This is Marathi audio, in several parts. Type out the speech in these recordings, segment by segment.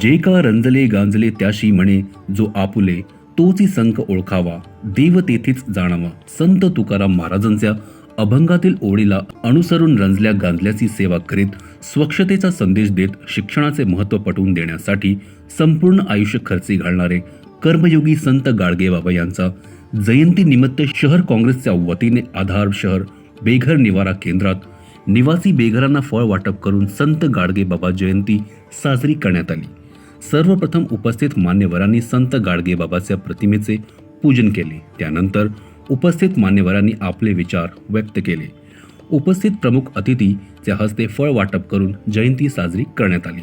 जे का रंजले गांजले त्याशी म्हणे जो आपुले तोची संक ओळखावा देव तेथेच जाणावा. संत तुकाराम महाराजांच्या अभंगातील ओळीला अनुसरून रंजल्या गांजल्याची सेवा करीत स्वच्छतेचा संदेश देत शिक्षणाचे महत्त्व पटवून देण्यासाठी संपूर्ण आयुष्य खर्ची घालणारे कर्मयोगी संत गाडगे बाबा यांचा जयंती निमित्त शहर काँग्रेसच्या वतीने आधार शहर बेघर निवारा केंद्रात निवासी बेघरांना फळ वाटप करून संत गाडगे बाबा जयंती साजरी करण्यात आली. सर्वप्रथम उपस्थित मान्यवरांनी संत गाडगेबाबाच्या प्रतिमेचे पूजन केले. त्यानंतर उपस्थित मान्यवरांनी आपले विचार व्यक्त केले. उपस्थित प्रमुख अतिथीच्या हस्ते फळ वाटप करून जयंती साजरी करण्यात आली.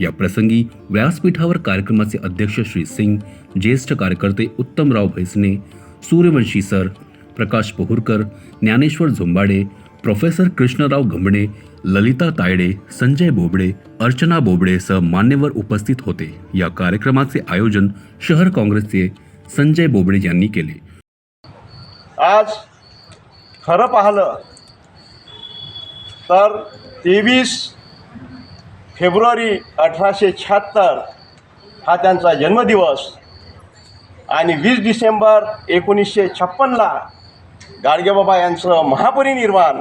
या प्रसंगी व्यासपीठावर कार्यक्रमाचे अध्यक्ष श्री सिंग ज्येष्ठ कार्यकर्ते उत्तमराव भैसने सूर्यवंशी सर प्रकाश पोहुरकर ज्ञानेश्वर झोंबाडे प्रोफेसर कृष्णराव घंबणे ललिता तायडे संजय बोबडे अर्चना बोबडे सह मान्यवर उपस्थित होते. या कार्यक्रमाचे आयोजन शहर काँग्रेसचे संजय बोबडे यांनी केले. आज खरं पाहिलं तर तेवीस फेब्रुवारी अठराशे शहात्तर हा त्यांचा जन्मदिवस आणि वीस डिसेंबर एकोणीसशे छप्पनला गाडगेबाबा यांचं महापरिनिर्वाण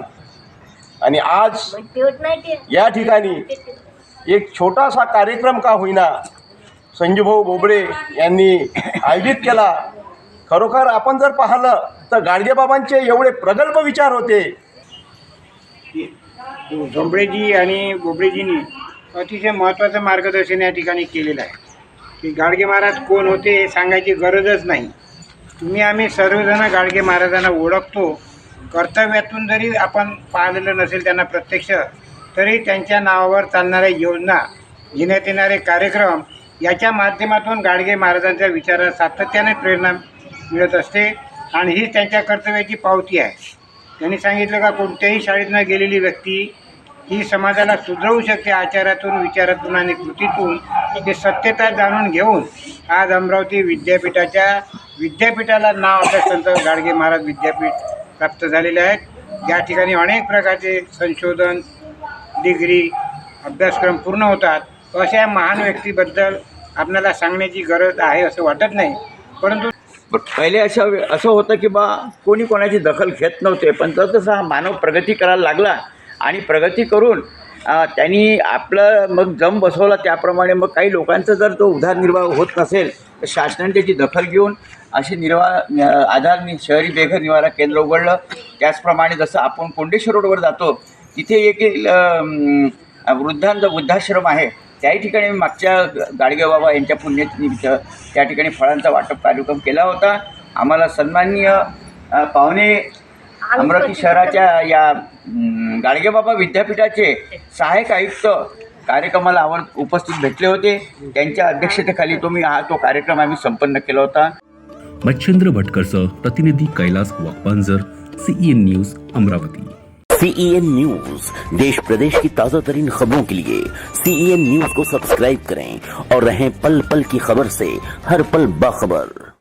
आणि आज या ठिकाणी एक छोटासा कार्यक्रम का होईना संजूभाऊ बोबडे यांनी आयोजित केला. खरोखर आपण जर पाहिलं तर गाडगेबाबांचे एवढे प्रगल्भ विचार होते. झोंबळेजी आणि बोबडेजींनी अतिशय महत्त्वाचं मार्गदर्शन या ठिकाणी केलेलं आहे. की गाडगे महाराज कोण होते हे सांगायची गरजच नाही. तुम्ही आम्ही सर्वजण गाडगे महाराजांना ओळखतो. कर्तव्यातून जरी आपण पाहिलेलं नसेल त्यांना प्रत्यक्ष तरी त्यांच्या नावावर चालणाऱ्या योजना घेण्यात येणारे कार्यक्रम याच्या माध्यमातून गाडगे महाराजांच्या विचारात सातत्याने प्रेरणा मिळत असते आणि हीच त्यांच्या कर्तव्याची पावती आहे. त्यांनी सांगितलं का कोणत्याही शाळेत न गेलेली व्यक्ती ही समाजाला सुधरवू शकते आचारातून विचारातून आणि कृतीतून ते सत्यता जाणून घेऊन आज अमरावती विद्यापीठाच्या विद्यापीठाला नाव असं संत गाडगे महाराज विद्यापीठ प्राप्त झालेले आहेत. या ठिकाणी अनेक प्रकारचे संशोधन डिग्री अभ्यासक्रम पूर्ण होतात अशा महान व्यक्तीबद्दल आपल्याला सांगण्याची गरज आहे असं वाटत नाही. परंतु पहिले असं असं होतं की बा कोणी कोणाची दखल घेत नव्हते पण जसं हा मानव प्रगती करायला लागला आणि प्रगती करून त्यांनी आपलं मग जम बसवला त्याप्रमाणे मग काही लोकांचा जर तो उदारनिर्वाह होत नसेल तर शासनाने त्याची दखल घेऊन असे निर्वाह आधार नि शहरी बेघर निवारा केंद्र उघडलं. त्याचप्रमाणे जसं आपण कोंडेश्वर रोडवर जातो तिथे एक वृद्धांचा वृद्धाश्रम आहे. त्याही ठिकाणी मागच्या गाडगे बाबा यांच्या पुण्यनिमित्त त्या ठिकाणी फळांचा वाटप कार्यक्रम केला होता. आम्हाला सन्माननीय पाहुणे अमरावती शहराच्या या गाडगेबाबा विद्यापीठाचे सहाय्यक आयुक्त कार्यक्रमाला आवड उपस्थित भेटले होते. त्यांच्या अध्यक्षतेखाली तुम्ही हा तो कार्यक्रम आम्ही संपन्न केला होता. मच्छिंद्र भटकरसह प्रतिनिधी Kailas Wakpanjar CEN news Amravati. CEN news देश प्रदेश की ताजा तरीन खबरों के लिए सीईएन न्यूज को सब्सक्राइब करें और रहें पल पल की खबर से हर पल बाखबर।